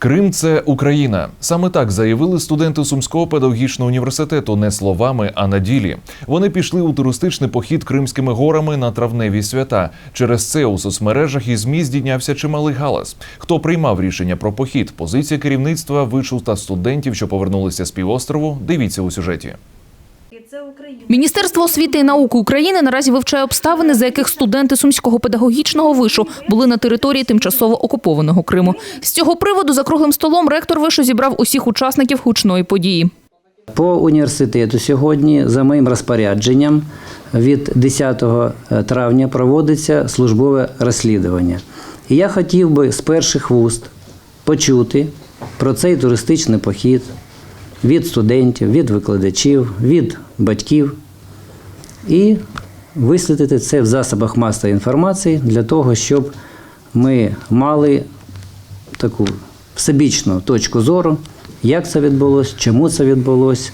Крим це Україна. Саме так заявили студенти Сумського педагогічного університету не словами, а на ділі. Вони пішли у туристичний похід Кримськими горами на травневі свята. Через це у соцмережах і змі здійнявся чималий галас. Хто приймав рішення про похід? Позиція керівництва вишу та студентів, що повернулися з півострову. Дивіться у сюжеті. Міністерство освіти і науки України наразі вивчає обставини, за яких студенти Сумського педагогічного вишу були на території тимчасово окупованого Криму. З цього приводу за круглим столом ректор вишу зібрав усіх учасників гучної події. По університету сьогодні, за моїм розпорядженням, від 10 травня проводиться службове розслідування. І я хотів би з перших вуст почути про цей туристичний похід від студентів, від викладачів, від батьків і висвітлити це в засобах масової інформації для того, щоб ми мали таку всебічну точку зору, як це відбулося, чому це відбулося.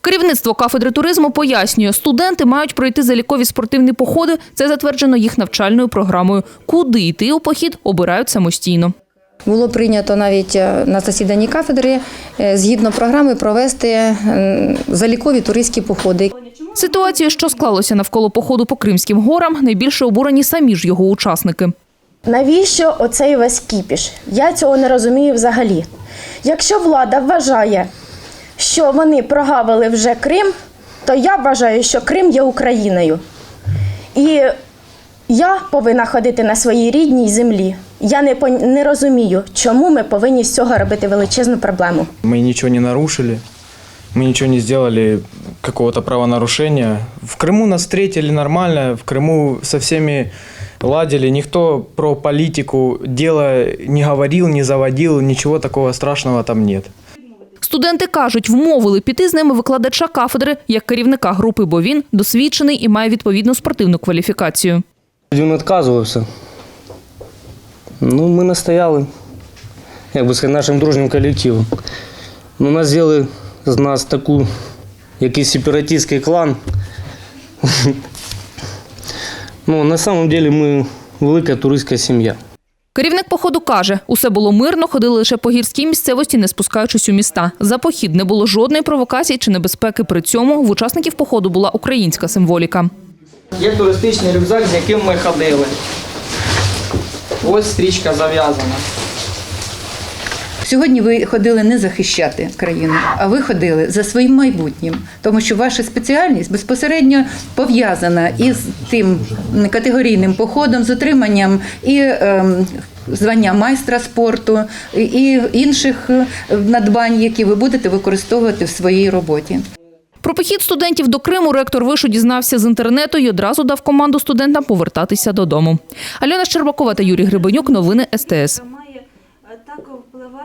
Керівництво кафедри туризму пояснює, студенти мають пройти залікові спортивні походи. Це затверджено їх навчальною програмою. Куди йти у похід обирають самостійно. Було прийнято навіть е, на засіданні кафедри е, згідно програми провести е, залікові туристські походи. Ситуацію, що склалося навколо походу по Кримським горам, найбільше обурені самі ж його учасники. Навіщо оцей весь кіпіш? Я цього не розумію взагалі. Якщо влада вважає, що вони прогавили вже Крим, то я вважаю, що Крим є Україною. І я повинна ходити на своїй рідній землі. Я не, пон- не розумію, чому ми повинні з цього робити величезну проблему. Мы ничего не нарушили, мы ничего не сделали какого-то правонарушения. В Крыму нас встретили нормально, в Крыму со всеми ладили, никто про политику дела не говорил, не заводил, ничего такого страшного там нет. Студенти кажуть, вмовили піти з ними викладача кафедри як керівника групи, бо він досвідчений і має відповідну спортивну кваліфікацію. Він відказувався. Ну, ми настояли, як би сказати, нашим дружнім колективом. Ну, нас зробили з нас таку, якийсь сепаратистський клан. Ну, на самом деле ми велика туристська сім'я. Керівник походу каже, усе було мирно, ходили лише по гірській місцевості, не спускаючись у міста. За похід не було жодної провокації чи небезпеки. При цьому в учасників походу була українська символіка. Є туристичний рюкзак, з яким ми ходили. Ось стрічка зав'язана. Сьогодні ви ходили не захищати країну, а ви ходили за своїм майбутнім, тому що ваша спеціальність безпосередньо пов'язана із тим категорійним походом, з отриманням і ем, звання майстра спорту, і- інших е, надбань, які ви будете використовувати в своїй роботі. Про похід студентів до Криму ректор вишу дізнався з інтернету і одразу дав команду студентам повертатися додому. Альона Щербакова та Юрій Грибенюк. Новини СТС.